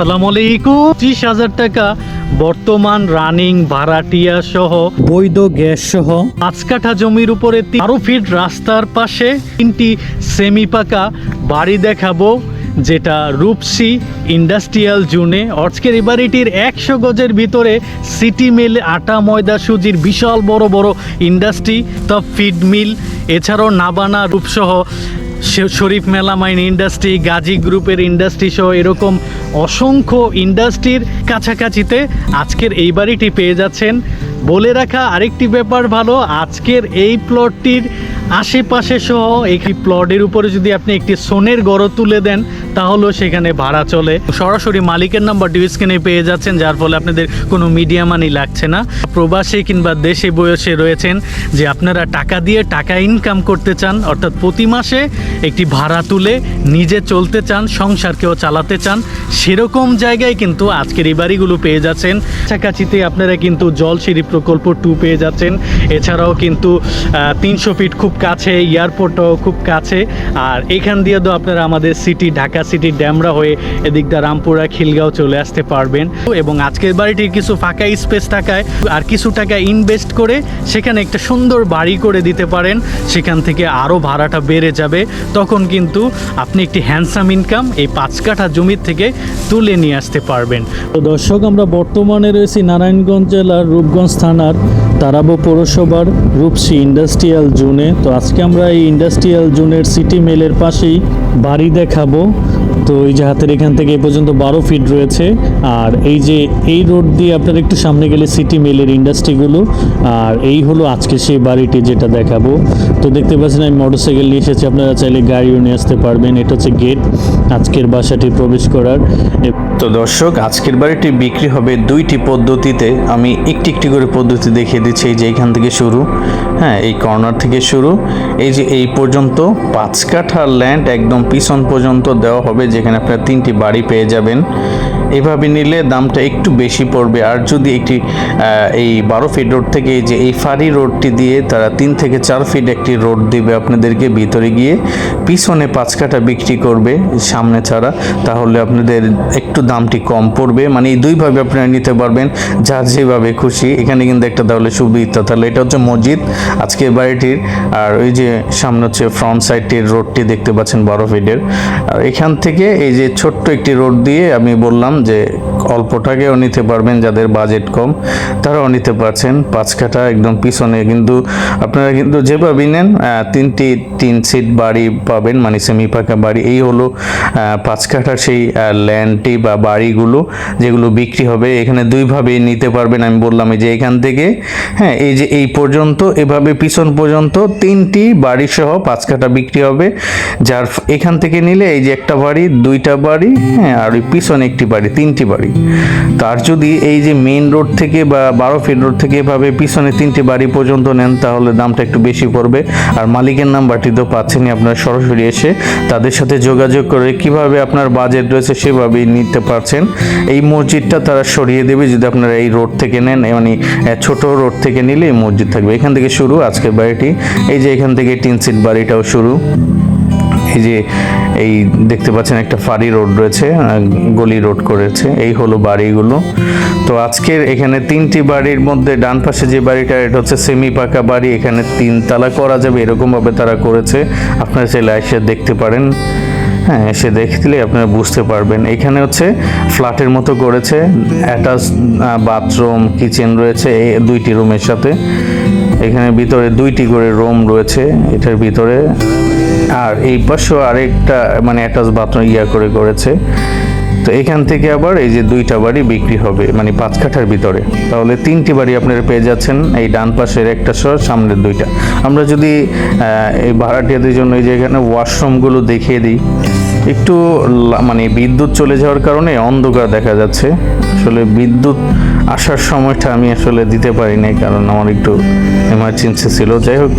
সালাম আলাইকুম। পঁচিশ হাজার টাকা বর্তমান রানিং ভাড়াটিয়া সহ বৈধ গ্যাস সহ পাঁচ কাঠা জমির উপরে বারো ফিট রাস্তার পাশে তিনটি সেমি পাকা বাড়ি দেখাবো, যেটা রূপসী ইন্ডাস্ট্রিয়াল জোনে। আজকের এই বাড়িটির একশো গজের ভিতরে সিটি মিল, আটা, ময়দা, সুজির বিশাল বড় বড় ইন্ডাস্ট্রি তব ফিড মিল, এছাড়াও নাবানা রূপসহ শরীফ মেলামাইন ইন্ডাস্ট্রি, গাজী গ্রুপের ইন্ডাস্ট্রি সহ এরকম অসংখ্য ইন্ডাস্ট্রির কাছাকাছিতে আজকের এই বাড়িটি পেয়ে যাচ্ছেন। বলে রাখা আরেকটি ব্যাপার ভালো, আজকের এই প্লটটির আশেপাশে সহ একটি প্লটের উপরে যদি আপনি একটি সোনের গড় তুলে দেন তাহলেও সেখানে ভাড়া চলে। সরাসরি মালিকের নাম্বারটি স্ক্রিনে পেয়ে যাচ্ছেন, যার ফলে আপনাদের কোনো মিডিয়া মানি লাগছে না। প্রবাসী কিংবা দেশে বয়সে রয়েছেন যে আপনারা টাকা দিয়ে টাকা ইনকাম করতে চান, অর্থাৎ প্রতি মাসে একটি ভাড়া তুলে নিজে চলতে চান, সংসারকেও চালাতে চান, সেরকম জায়গায় কিন্তু আজকের এই বাড়িগুলো পেয়ে যাচ্ছেন। কাছাকাছিতে আপনারা কিন্তু জলসিঁড়ি প্রকল্প টু পেয়ে যাচ্ছেন। এছাড়াও কিন্তু তিনশো ফিট খুব কাছে এয়ারপোর্টও খুব কাছে। আর এখান দিয়ে তো আপনারা আমাদের সিটি ঢাকা সিটি ড্যামরা হয়ে এদিকটা রামপুরা, খিলগাঁও চলে আসতে পারবেন। এবং আজকের বাড়িটির কিছু ফাঁকা স্পেস থাকায় আর কিছু টাকা ইনভেস্ট করে সেখানে একটা সুন্দর বাড়ি করে দিতে পারেন। সেখান থেকে আরও ভাড়াটা বেড়ে যাবে। তখন কিন্তু আপনি একটি হ্যান্ডসাম ইনকাম এই পাঁচ কাঠা জমির থেকে তুলে নিয়ে আসতে পারবেন। তো দর্শক, আমরা বর্তমানে রয়েছি নারায়ণগঞ্জ জেলার রূপগঞ্জ থানার তারাবো পৌরসভার রূপসী ইন্ডাস্ট্রিয়াল জোনে। তো আজকে আমরা এই ইন্ডাস্ট্রিয়াল জোনের সিটি মেলের পাশেই বাড়ি দেখাবো। তো এই যে হাতের এখান থেকে এই পর্যন্ত বারো ফিট রয়েছে। আর এই যে এই রোড দিয়ে আপনারা একটু সামনে গেলে সিটি মেলের ইন্ডাস্ট্রিগুলো আর এই হলো আজকে সেই বাড়িটি যেটা দেখাবো। তো দেখতে পাচ্ছেন আমি মোটরসাইকেল নিয়ে এসেছি। আপনারা চাইলে গাড়িও নিয়ে আসতে পারবেন। এটা হচ্ছে গেট আজকের বাসাটি প্রবেশ করার। তো দর্শক, আজকের বাড়িটি বিক্রি হবে দুইটি পদ্ধতিতে। আমি একটি একটি করে পদ্ধতি দেখিয়ে দিচ্ছি। এই যে এইখান থেকে শুরু হ্যাঁ এই কর্নার থেকে শুরু। এই যে এই পর্যন্ত পাঁচ কাঠা ল্যান্ড একদম পিছন পর্যন্ত দেওয়া হবে। যেখানে আপনারা তিনটি বাড়ি পেয়ে যাবেন। এভাবে নিলে দামটা একটু বেশি পড়বে। আর যদি একটি এই বারো ফিট রোড থেকে যে এই ফাড়ি রোডটি দিয়ে তারা তিন থেকে চার ফিট একটি রোড দিবে আপনাদেরকে ভিতরে গিয়ে, পিছনে পাঁচ কাঠা বিক্রি করবে সামনে ছাড়া। তাহলে আপনাদের একটু দামটি কম পড়বে। মানে এই দুইভাবে আপনারা নিতে পারবেন। যার যেভাবে খুশি। এখানে কিন্তু একটা তাহলে সুবিধা। তাহলে এটা হচ্ছে মসজিদ আজকে বাড়িটির। আর ওই যে সামনে হচ্ছে ফ্রন্ট সাইডটির রোডটি দেখতে পাচ্ছেন বারো ফিটের আর এখান থেকে এই যে ছোট্ট একটি রোড দিয়ে আমি বললাম যে অল্প টাকাও নিতে পারবেন যাদের বাজেট কম, তারাও নিতে পারছেন। পাঁচ কাঠা একদম পিছনে কিন্তু আপনারা কিন্তু যেভাবেই নেন তিনটি তিন সিট বাড়ি পাবেন মানে সেমি পাকা বাড়ি। এই হলো পাঁচ কাঠার সেই ল্যান্ডটি বা বাড়িগুলো যেগুলো বিক্রি হবে। এখানে দুইভাবে নিতে পারবেন, আমি বললাম যে এখান থেকে। হ্যাঁ এই যে এই পর্যন্ত, এভাবে পিছন পর্যন্ত তিনটি বাড়ি সহ পাঁচ কাঠা বিক্রি হবে। যার এখান থেকে নিলে এই যে একটা বাড়ি, দুইটা বাড়ি হ্যাঁ আর ওই পিছনে একটি বাড়ি, তিনটি বাড়ি। তার যদি এই যে মেইন রোড থেকে বা বারো ফিট রোড থেকে এভাবে পিছনে তিনটি বাড়ি পর্যন্ত নেন, তাহলে দামটা একটু বেশি পড়বে। আর মালিকের নাম্বারটি তো পাচ্ছেনই আপনারা সরাসরি এসে তাদের সাথে যোগাযোগ করে কীভাবে আপনার বাজেট রয়েছে সেভাবেই নিতে পারছেন। এই মসজিদটা তারা সরিয়ে দেবে যদি আপনারা এই রোড থেকে নেন মানে ছোট রোড থেকে নিলে এই মসজিদ থাকবে। এখান থেকে শুরু আজকের বাড়িটি। এই যে এখান থেকে টিন সিট বাড়িটাও শুরু। এই যে, এই দেখতে পাচ্ছেন একটা ফাড়ি রোড রয়েছে গলি রোড করেছে, এই হলো বাড়িগুলো। তো আজকের এখানে তিনটি বাড়ির মধ্যে, ডান পাশে যে বাড়িটা, এটা হচ্ছে সেমি পাকা বাড়ি, এখানে তিন তালা করা যাবে, এরকমভাবে তারা করেছে। আপনারা চাইলে এসে দেখতে পারেন। হ্যাঁ এসে দেখলে আপনারা বুঝতে পারবেন। এখানে হচ্ছে ফ্ল্যাটের মতো করেছে, অ্যাটাচ বাথরুম, কিচেন রয়েছে, এই দুইটি রুমের সাথে। এখানে ভিতরে দুইটি করে রুম রয়েছে, এটার ভিতরে আর এই পাশেও আরেকটা মানে অ্যাটাচ বাথরুম ইয়া করে করেছে। তো এখান থেকে আবার এই যে দুইটা বাড়ি বিক্রি হবে মানে পাঁচ কাঠার ভিতরে। তাহলে তিনটি বাড়ি আপনারা পেয়ে যাচ্ছেন, এই ডান পাশের একটা সহ, সামনের দুইটা। আমরা যদি এই ভাড়াটিয়াদের জন্য এই যে এখানে ওয়াশরুমগুলো দেখিয়ে দিই। একটু মানে বিদ্যুৎ চলে যাওয়ার কারণে অন্ধকার দেখা যাচ্ছে। আসলে বিদ্যুৎ আসার সময়টা আমি আসলে দিতে পারি নাই, কারণ আমার একটু এমার্জেন্সি ছিল। যাই হোক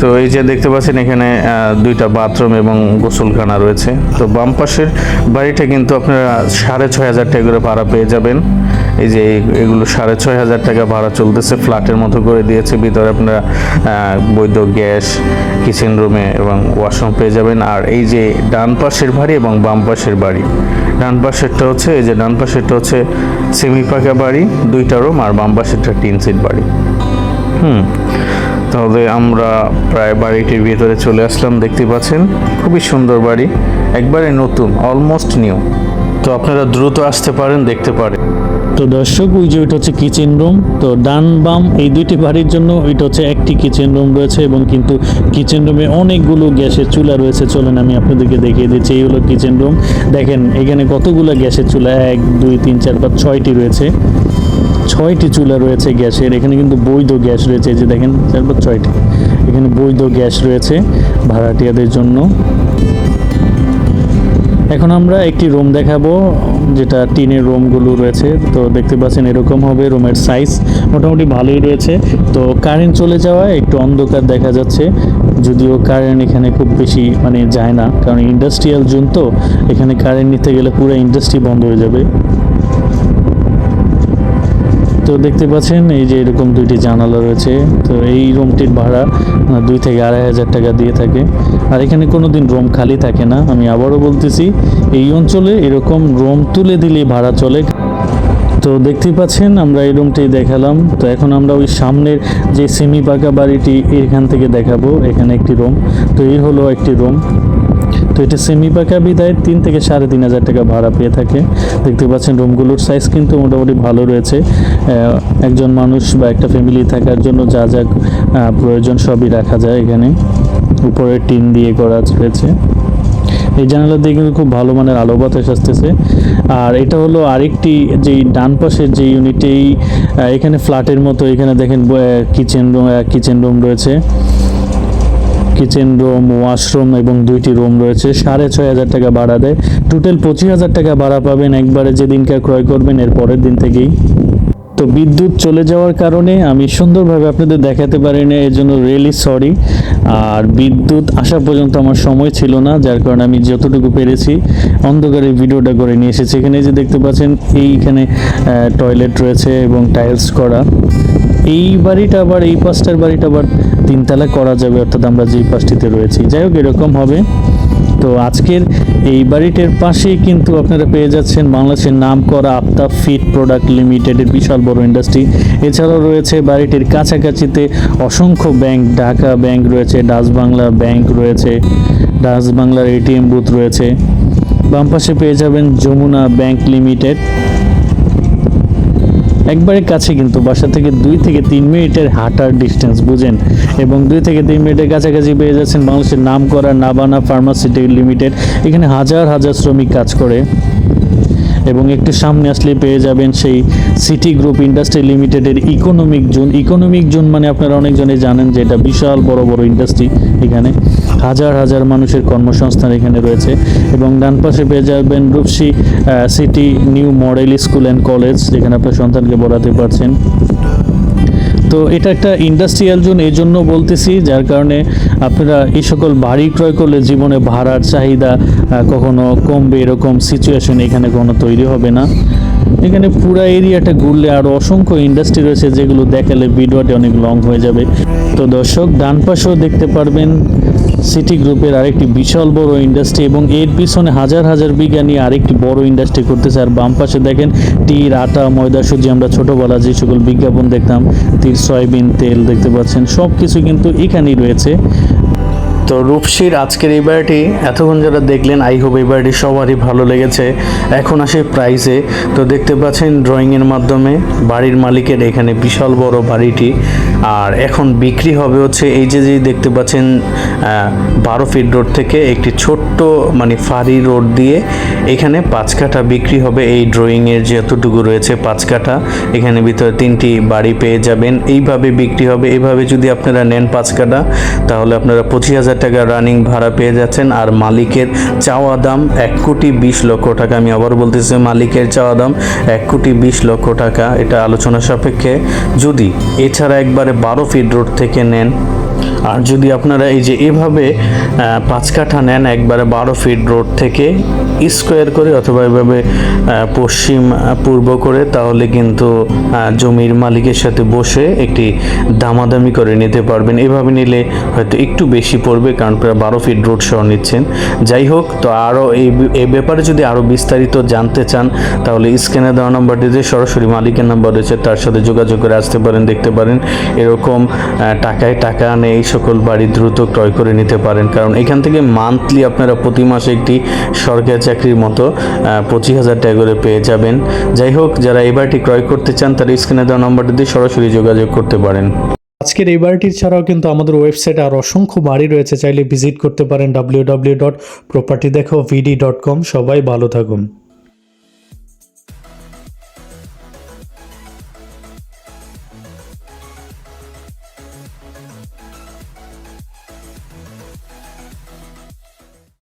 তো এই যে দেখতে পাচ্ছেন, এখানে দুইটা বাথরুম এবং গোসলখানা রয়েছে। তো বাম পাশের বাড়িটা কিন্তু আপনারা সাড়ে ছয় হাজার টাকা করে ভাড়া পেয়ে যাবেন। এই যে এগুলো সাড়ে ছয় হাজার টাকা ভাড়া চলতেছে, ফ্ল্যাটের মতো করে দিয়েছে। ভিতরে আপনারা বৈধ গ্যাস, কিচেন রুমে এবং ওয়াশরুম পেয়ে যাবেন। আর এই যে ডান পাশের বাড়ি এবং বাম পাশের বাড়ি। ডান পাশেরটা হচ্ছে, এই যে ডান পাশেরটা হচ্ছে সেমি পাকা বাড়ি, দুইটা রুম, আর বাম পাশেরটা টিন সিট বাড়ি। হুম। তাহলে আমরা প্রায় বাড়িটির ভিতরে চলে আসলাম, দেখতে পাচ্ছেন? খুবই সুন্দর বাড়ি, একবারে নতুন অলমোস্ট নিউ তো আপনারা দ্রুত আসতে পারেন, দেখতে পারেন। তো দর্শক, ওই যে ওইটা হচ্ছে কিচেন রুম তো ডান বাম, এই দুইটি বাড়ির জন্য ওইটা হচ্ছে একটি কিচেন রুম রয়েছে এবং কিন্তু কিচেন রুমে অনেকগুলো গ্যাসের চুলা রয়েছে। চলেন আমি আপনাদেরকে দেখিয়ে দিচ্ছি, এই হলো কিচেন রুম দেখেন, এখানে কতগুলো গ্যাসের চুলা, এক, দুই, তিন, চার, পাঁচ, ছয়টি রয়েছে। ছয়টি চুলা রয়েছে গ্যাসের, এখানে কিন্তু বৈধ গ্যাস রয়েছে যে দেখেন, চার পাঁচ ছয়টি। এখানে বৈধ গ্যাস রয়েছে ভাড়াটিয়াদের জন্য। এখন আমরা একটি রুম দেখাবো, যেটা টিনের রুমগুলো রয়েছে। তো দেখতে পাচ্ছেন এরকম হবে রুমের সাইজ, মোটামুটি ভালোই রয়েছে। তো কারেন্ট চলে যাওয়ায় একটু অন্ধকার দেখা যাচ্ছে। যদিও কারেন্ট এখানে খুব বেশি মানে যায় না, কারণ ইন্ডাস্ট্রিয়াল জোন তো, এখানে কারেন্ট নিতে গেলে পুরো ইন্ডাস্ট্রি বন্ধ হয়ে যাবে। তো দেখতে পাচ্ছেন, এই যে এরকম দুইটি জানালা রয়েছে। তো এই রুমটির ভাড়া দুই থেকে আড়াই হাজার টাকা দিয়ে থাকে। আর এখানে কোনো দিন রুম খালি থাকে না। আমি আবারও বলতেছি, এই অঞ্চলে এরকম রুম তুলে দিলেই ভাড়া চলে। তো দেখতেই পাচ্ছেন, আমরা এই রুমটি দেখালাম। তো এখন আমরা ওই সামনের যে সেমি পাকা বাড়িটি, এখান থেকে দেখাবো। এখানে একটি রুম। তো এই হলো একটি রুম। তো এটা সেমি পাকা বিদায়। তিন থেকে সাড়ে তিন হাজার টাকা ভাড়া পেয়ে থাকে। দেখতে পাচ্ছেন রুমগুলোর সাইজ কিন্তু মোটামুটি ভালো রয়েছে। একজন মানুষ বা একটা ফ্যামিলি থাকার জন্য যা যা প্রয়োজন সবই রাখা যায় এখানে। উপরে টিন দিয়ে করা রয়েছে। এই জানালা দিয়ে কিন্তু খুব ভালো মানের আলো বাতাস আসতেছে। আর এটা হলো আরেকটি যে ডান পাশের যে ইউনিটেই এখানে ফ্ল্যাটের মতো এখানে দেখেন কিচেন রুম কিচেন রুম রয়েছে। কিচেন রুম, ওয়াশরুম এবং দুইটি রুম রয়েছে। সাড়ে ছয় হাজার টাকা ভাড়া দেয়। টোটাল পঁচিশ হাজার টাকা ভাড়া পাবেন একবারে যেদিনকার ক্রয় করবেন, এর পরের দিন থেকেই। তো বিদ্যুৎ চলে যাওয়ার কারণে আমি সুন্দরভাবে আপনাদের দেখাতে পারি না এর জন্য রিয়েলি সরি আর বিদ্যুৎ আসা পর্যন্ত আমার সময় ছিল না, যার কারণে আমি যতটুকু পেরেছি, অন্ধকারে ভিডিওটা করে নিয়ে এসেছি। এখানে যে দেখতে পাচ্ছেন, এইখানে টয়লেট রয়েছে এবং টাইলস করা। এই বাড়িটা আবার, এই পাঁচটার বাড়িটা আবার তিনতলা করা যাবে, অর্থাৎ আমরা যেই পাঁচটিতে রয়েছি। যাই হোক, এরকম হবে। তো আজকের এই বাড়িটার পাশেই কিন্তু আপনারা পেয়ে যাচ্ছেন বাংলাদেশের নাম করা আফতাব ফিট প্রোডাক্ট লিমিটেডের বিশাল বড় ইন্ডাস্ট্রি। এছাড়াও রয়েছে বাড়িটির কাছাকাছিতে অসংখ্য ব্যাংক, ঢাকা ব্যাংক রয়েছে, ডাচ বাংলা ব্যাংক রয়েছে, ডাচ বাংলার এটিএম বুথ রয়েছে। বাম পাশে পেয়ে যাবেন যমুনা ব্যাংক লিমিটেড। একবারে কাছে কিন্তু বাসা থেকে দুই থেকে তিন মিনিটের হাঁটার ডিস্টেন্স বুঝেন? এবং দুই থেকে তিন মিনিটের কাছাকাছি পেয়ে যাচ্ছেন বাংলাদেশের নাম করা নাবানা ফার্মাসিউটিক্যাল লিমিটেড এখানে হাজার হাজার শ্রমিক কাজ করে এবং একটু সামনে আসলে পেয়ে যাবেন সেই সিটি গ্রুপ ইন্ডাস্ট্রি লিমিটেডের ইকোনমিক জোন ইকোনমিক জোন মানে আপনারা অনেকজনে জানেন যে এটা বিশাল বড় বড় ইন্ডাস্ট্রি এখানে। হাজার হাজার মানুষের কর্মসংস্থান এখানে রয়েছে এবং ডান পাশে পেয়ে যাবেন Rupshi city new model school and college, যেখানে আপনার সন্তানকে পড়াতে পারছেন। তো এটা একটা ইন্ডাস্ট্রিয়াল জোন, এই জন্য বলতেছি, যার কারণে আপনারা এই সকল বাড়ি ক্রয় করলে জীবনে ভাড়ার চাহিদা কখনো কমবে এরকম সিচুয়েশন এখানে কখনো তৈরি হবে না। এখানে পুরো এরিয়াটা ঘুরলে আরও অসংখ্য ইন্ডাস্ট্রি রয়েছে যেগুলো দেখালে ভিডিওটি অনেক লং হয়ে যাবে। তো দর্শক, ডান পাশেও দেখতে পারবেন সিটি গ্রুপের আরেকটি বিশাল বড় ইন্ডাস্ট্রি এবং এর পিছনে হাজার হাজার বিজ্ঞানী আরেকটি বড় ইন্ডাস্ট্রি করতেছে। আর বাম পাশে দেখেন টির আটা, ময়দা, সুজি, আমরা ছোটোবেলা যে সকল বিজ্ঞাপন দেখতাম, তীর, সয়াবিন, তেল দেখতে পাচ্ছেন সব কিছু কিন্তু এখানেই রয়েছে। তো রূপসীর আজকের এই বাড়িটি এতক্ষণ যারা দেখলেন আই হোপ এই বাড়িটি সবারই ভালো লেগেছে। এখন আসে প্রাইসে তো দেখতে পাচ্ছেন ড্রয়িংয়ের মাধ্যমে বাড়ির মালিকের এখানে বিশাল বড় বাড়িটি। আর এখন বিক্রি হবে হচ্ছে এই যে যে দেখতে পাচ্ছেন বারো ফিট রোড থেকে একটি ছোট্ট মানে ফাড়ি রোড দিয়ে এখানে পাঁচ কাঠা বিক্রি হবে। এই ড্রয়িংয়ের যতটুকু রয়েছে পাঁচ কাঠা। এখানে ভিতরে তিনটি বাড়ি পেয়ে যাবেন। এইভাবে বিক্রি হবে। এইভাবে যদি আপনারা নেন পাঁচ কাঠা, তাহলে আপনারা পঁচিশ হাজার টাকা রানিং ভাড়া পেয়ে যাচ্ছেন। আর মালিকের চাওয়া দাম এক কোটি বিশ লক্ষ টাকা। আমি আবার বলতেছি, মালিকের চাওয়া দাম এক কোটি বিশ লক্ষ টাকা। এটা আলোচনা সাপেক্ষে। যদি এছাড়া একবারে বারো ফিট রোড থেকে নেন আর যদি আপনারা এই যে এভাবে পাঁচ কাঠা নেন একবারে বারো ফিট রোড থেকে স্কোয়ার করে অথবা এভাবে পশ্চিম পূর্ব করে, তাহলে কিন্তু জমির মালিকের সাথে বসে একটি দামাদামি করে নিতে পারবেন। এভাবে নিলে হয়তো একটু বেশি পড়বে, কারণ প্রায় বারো ফিট রোড সহ নিচ্ছেন। যাই হোক, তো আরও এই এই ব্যাপারে যদি আরও বিস্তারিত জানতে চান, তাহলে স্ক্রিনে দেওয়া নাম্বারটিতে সরাসরি মালিকের নাম্বার রয়েছে, তার সাথে যোগাযোগ করে আসতে পারেন, দেখতে পারেন। এরকম টাকায় টাকা আনে এই সকল বাড়ি দ্রুত ক্রয় করে নিতে পারেন। কারণ এখান থেকে মান্থলি আপনারা প্রতি মাসে একটি সরকারি চাকরির মতো পঁচিশ হাজার টাকা করে পেয়ে যাবেন। যাই হোক, যারা এই বাড়িটি ক্রয় করতে চান, তারা স্ক্রিনে দেওয়া নম্বরটি দিয়ে সরাসরি যোগাযোগ করতে পারেন। আজকের এই বাড়িটির ছাড়াও কিন্তু আমাদের ওয়েবসাইটে আর অসংখ্য বাড়ি রয়েছে। চাইলে ভিজিট করতে পারেন ডাব্লিউ ডাব্লিউ ডট প্রপার্টি দেখো ভিডি ডট কম সবাই ভালো থাকুন।